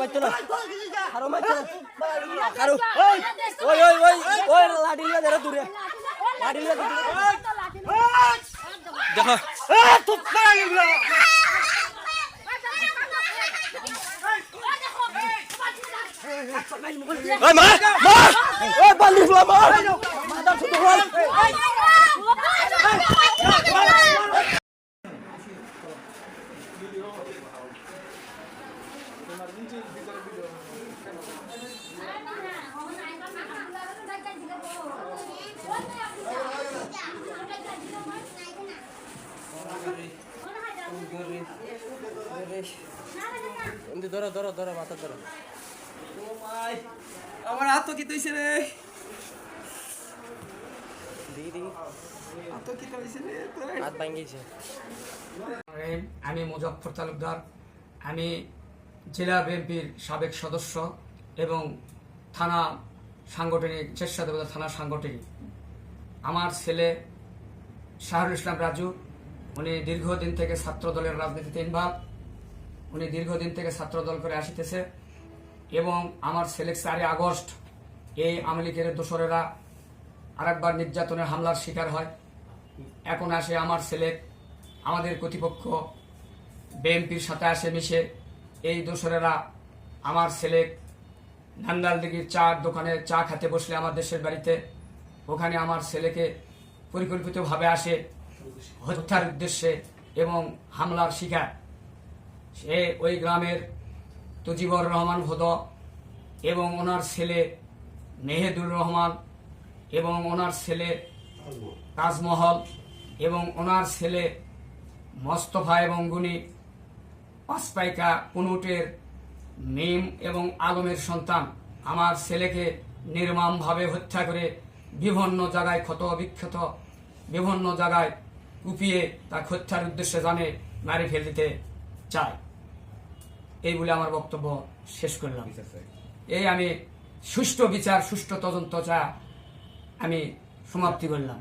বাইতো না হারো মাইতো না হারো ওই ওই ওই ওই ওই লাঠি লিয়া ধরে দূরে। লাঠি লিয়া দূরে। দেখো। এ তুপ না গিলা ওই মা মা। ওই বালিশ মা। মা মাদার ছোট হল। ধরো ধরো ধরো মাথা ধরো। আমার হাত তো কি তৈছে রে হাত আমি মুজফর তালুকদার। আমি জেলা বিএনপির সাবেক সদস্য এবং থানা সাংগঠনিক চেষ্টা দেবতা থানা সাংগঠনিক। আমার ছেলে শাহরুল ইসলাম রাজু, উনি দীর্ঘদিন থেকে ছাত্র দলের রাজনীতিতে ইনভলভ উনি দীর্ঘদিন থেকে ছাত্র দল করে আসিতেছে এবং আমার ছেলে চারই আগস্ট এই আমলিকের দোসরেরা আরেকবার নির্যাতনের হামলার শিকার হয়। এখন আসে আমার ছেলে, আমাদের কর্তৃপক্ষ, বিএনপির সাথে আসে মিশে এই দোসরেরা আমার ছেলে নান্দাল দিঘির চার দোকানে চা খেতে বসলে আমার দেশের বাড়িতে, ওখানে আমার ছেলেকে পরিকল্পিতভাবে আসে হত্যার উদ্দেশ্যে এবং হামলার শিকার। সে ওই গ্রামের তুজিবর রহমান ভদ এবং ওনার ছেলে মেহেদুর রহমান এবং ওনার ছেলে তাজমহল এবং ওনার ছেলে মোস্তফা এবং গুনি পাঁচপাইকা পুনুটের মিম এবং আলমের সন্তান। আমার ছেলেকে নির্মমভাবে হত্যা করে বিভিন্ন জায়গায় ক্ষত বিক্ষত বিভিন্ন জায়গায় কুপিয়ে তা হত্যার উদ্দেশ্যে জানে মারি ফেল দিতে চায়। এই বলে আমার বক্তব্য শেষ করলাম। এই আমি সুষ্ঠু বিচার সুষ্ঠু তদন্ত চা আমি সমাপ্তি করলাম।